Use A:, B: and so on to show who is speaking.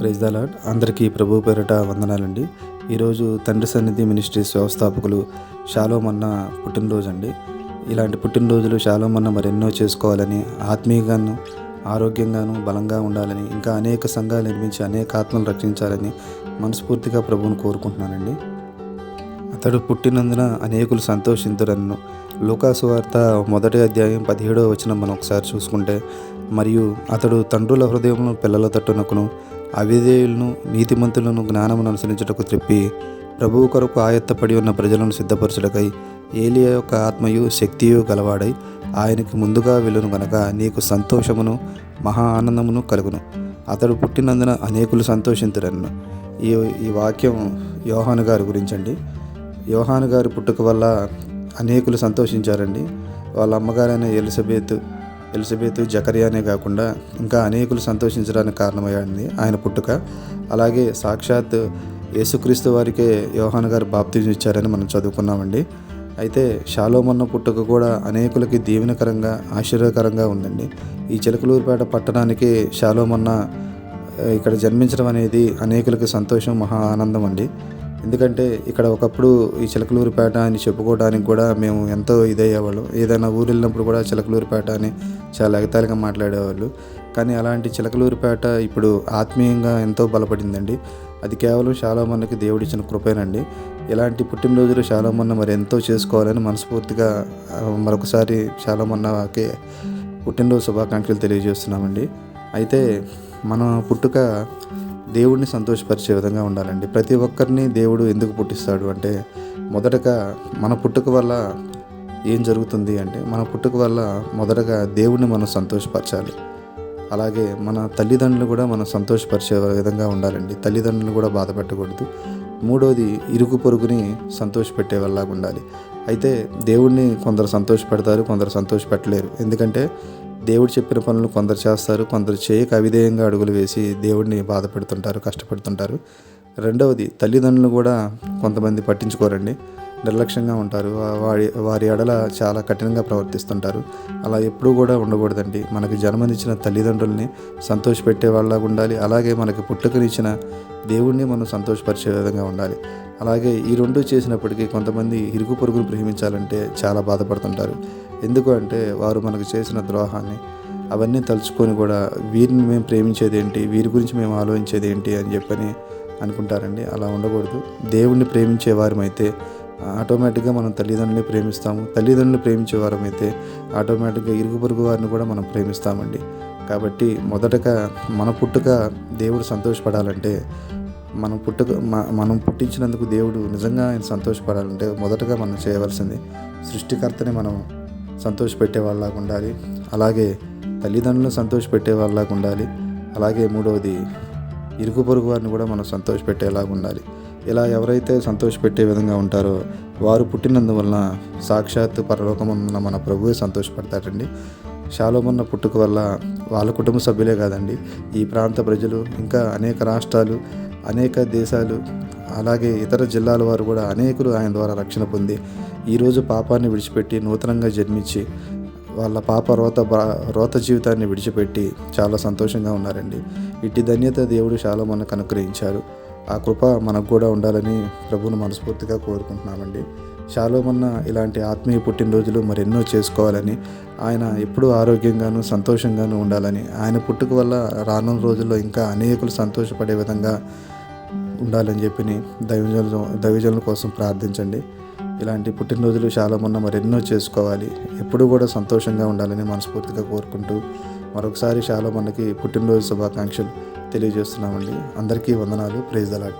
A: Praise the Lord అందరికీ ప్రభు పేరిట వందనాలండి. ఈరోజు తండ్రి సన్నిధి మినిస్ట్రీస్ వ్యవస్థాపకులు షాలోమన్న పుట్టినరోజు అండి. ఇలాంటి పుట్టినరోజులు షాలోమన్న మరెన్నో చేసుకోవాలని ఆత్మీయంగాను ఆరోగ్యంగాను బలంగా ఉండాలని ఇంకా అనేక సంఘాలు నిర్మించి అనేక ఆత్మలు రక్షించాలని మనస్ఫూర్తిగా ప్రభువును కోరుకుంటున్నానండి. అతడు పుట్టినందున అనేకులు సంతోషింతురన్ను. లూకాసు వార్త మొదటి అధ్యాయం పదిహేడో వచ్చిన మనం ఒకసారి చూసుకుంటే మరియు అతడు తండ్రుల హృదయమును పిల్లల తట్టునకును అవిధేయులను నీతిమంతులను జ్ఞానమును అనుసరించుటకు త్రిప్పి ప్రభువు కొరకు ఆయత్తపడి ఉన్న ప్రజలను సిద్ధపరచుటకై ఏలియా యొక్క ఆత్మయు శక్తియు గలవాడై ఆయనకు ముందుగా వెళ్ళును గనక నీకు సంతోషమును మహా ఆనందమును కలుగును. అతడు పుట్టినందున అనేకులు సంతోషించరన్ను ఈ ఈ వాక్యం యోహాను గారి గురించండి. యోహాను గారి పుట్టుక వల్ల అనేకులు సంతోషించారండి. వాళ్ళ అమ్మగారైన ఎలిజబెత్ ఎలిజబెత్ జకరియానే కాకుండా ఇంకా అనేకులు సంతోషించడానికి కారణమయ్యింది ఆయన పుట్టుక. అలాగే సాక్షాత్ యేసుక్రీస్తు వారికే యోహాన్ గారు బాప్తిజం ఇచ్చారని మనం చదువుకున్నామండి. అయితే షాలోమన్న పుట్టుక కూడా అనేకులకి దీవెనకరంగా ఆశ్చర్యకరంగా ఉందండి. ఈ చిలకలూరుపేట పట్టణానికి షాలోమన్న ఇక్కడ జన్మించడం అనేది అనేకులకి సంతోషం మహా ఆనందం అండి. ఎందుకంటే ఇక్కడ ఒకప్పుడు ఈ చిలకలూరిపేట అని చెప్పుకోవడానికి కూడా మేము ఎంతో ఇదయ్యేవాళ్ళం. ఏదైనా ఊరు వెళ్ళినప్పుడు కూడా చిలకలూరిపేట అని చాలా ఎగతాళిగా మాట్లాడేవాళ్ళు. కానీ అలాంటి చిలకలూరిపేట ఇప్పుడు ఆత్మీయంగా ఎంతో బలపడిందండి. అది కేవలం చాలా దేవుడిచ్చిన కృపేనండి. ఇలాంటి పుట్టినరోజులు చాలామంది మరి ఎంతో చేసుకోవాలని మనస్ఫూర్తిగా మరొకసారి చాలా పుట్టినరోజు శుభాకాంక్షలు తెలియజేస్తున్నామండి. అయితే మన పుట్టుక దేవుడిని సంతోషపరిచే విధంగా ఉండాలండి. ప్రతి ఒక్కరిని దేవుడు ఎందుకు పుట్టిస్తాడు అంటే మొదటగా మన పుట్టుక వల్ల ఏం జరుగుతుంది అంటే మన పుట్టుక వల్ల మొదటగా దేవుడిని మనం సంతోషపరచాలి. అలాగే మన తల్లిదండ్రులు కూడా మనం సంతోషపరిచే విధంగా ఉండాలండి. తల్లిదండ్రులు కూడా బాధ పెట్టకూడదు. మూడోది ఇరుగు పొరుగుని సంతోషపెట్టే వాళ్ళగా ఉండాలి. అయితే దేవుడిని కొందరు సంతోషపెడతారు కొందరు సంతోషపెట్టలేరు. ఎందుకంటే దేవుడు చెప్పిన పనులు కొందరు చేస్తారు కొందరు చేయక అవిధేయంగా అడుగులు వేసి దేవుడిని బాధ పెడుతుంటారు కష్టపెడుతుంటారు. రెండవది తల్లిదండ్రులు కూడా కొంతమంది పట్టించుకోరండి. నిర్లక్ష్యంగా ఉంటారు. వారి వారి ఎడల చాలా కఠినంగా ప్రవర్తిస్తుంటారు. అలా ఎప్పుడూ కూడా ఉండకూడదండి. మనకు జన్మనిచ్చిన తల్లిదండ్రుల్ని సంతోషపెట్టే వాళ్ళగా ఉండాలి. అలాగే మనకి పుట్టుకనిచ్చిన దేవుణ్ణి మనం సంతోషపరిచే విధంగా ఉండాలి. అలాగే ఈ రెండు చేసినప్పటికీ కొంతమంది ఇరుగు పొరుగును ప్రేమించాలంటే చాలా బాధపడుతుంటారు. ఎందుకు అంటే వారు మనకు చేసిన ద్రోహాన్ని అవన్నీ తలుచుకొని కూడా వీరిని మేము ప్రేమించేది ఏంటి వీరి గురించి మేము ఆలోచించేది ఏంటి అని చెప్పని అనుకుంటారండి. అలా ఉండకూడదు. దేవుణ్ణి ప్రేమించే వారమైతే ఆటోమేటిక్గా మనం తల్లిదండ్రులని ప్రేమిస్తాము. తల్లిదండ్రులు ప్రేమించే వారమైతే ఆటోమేటిక్గా ఇరుగు పొరుగు వారిని కూడా మనం ప్రేమిస్తామండి. కాబట్టి మొదటగా మన పుట్టుక దేవుడు సంతోషపడాలంటే మనం పుట్టుక మనం పుట్టించినందుకు దేవుడు నిజంగా ఆయన సంతోషపడాలంటే మొదటగా మనం చేయవలసింది సృష్టికర్తని మనం సంతోషపెట్టే వాళ్ళలాగా ఉండాలి. అలాగే తల్లిదండ్రులను సంతోషపెట్టే వాళ్ళలాగా ఉండాలి. అలాగే మూడవది ఇరుగు పొరుగు వారిని కూడా మనం సంతోషపెట్టేలాగా ఉండాలి. ఇలా ఎవరైతే సంతోషపెట్టే విధంగా ఉంటారో వారు పుట్టినందువలన సాక్షాత్ పరలోకమున్న మన ప్రభువే సంతోషపడతారండి శాలోమన్న పుట్టుక వల్ల వాళ్ళ కుటుంబ సభ్యులే కాదండి. ఈ ప్రాంత ప్రజలు ఇంకా అనేక రాష్ట్రాలు అనేక దేశాలు అలాగే ఇతర జిల్లాల వారు కూడా అనేకులు ఆయన ద్వారా రక్షణ పొంది ఈరోజు పాపాన్ని విడిచిపెట్టి నూతనంగా జన్మించి వాళ్ళ పాప రోత రోత జీవితాన్ని విడిచిపెట్టి చాలా సంతోషంగా ఉన్నారండి. ఇట్టి ధన్యత దేవుడు శాలోమన్నకు అనుగ్రహించారు. ఆ కృప మనకు కూడా ఉండాలని ప్రభువును మనస్ఫూర్తిగా కోరుకుంటున్నామండి. శాలోమన్న ఇలాంటి ఆత్మీయ పుట్టినరోజులు మరెన్నో చేసుకోవాలని ఆయన ఎప్పుడూ ఆరోగ్యంగాను సంతోషంగాను ఉండాలని ఆయన పుట్టుక వల్ల రానున్న రోజుల్లో ఇంకా అనేకులు సంతోషపడే విధంగా ఉండాలని చెప్పి దైవజనుల దైవజనుల కోసం ప్రార్థించండి. ఇలాంటి పుట్టినరోజులు చాలా మొన్న మరెన్నో చేసుకోవాలి ఎప్పుడూ కూడా సంతోషంగా ఉండాలని మనస్ఫూర్తిగా కోరుకుంటూ మరొకసారి చాలా మనకి పుట్టినరోజు శుభాకాంక్షలు. తెలియజేస్తున్నామండి. అందరికీ వందనాలు. Praise allot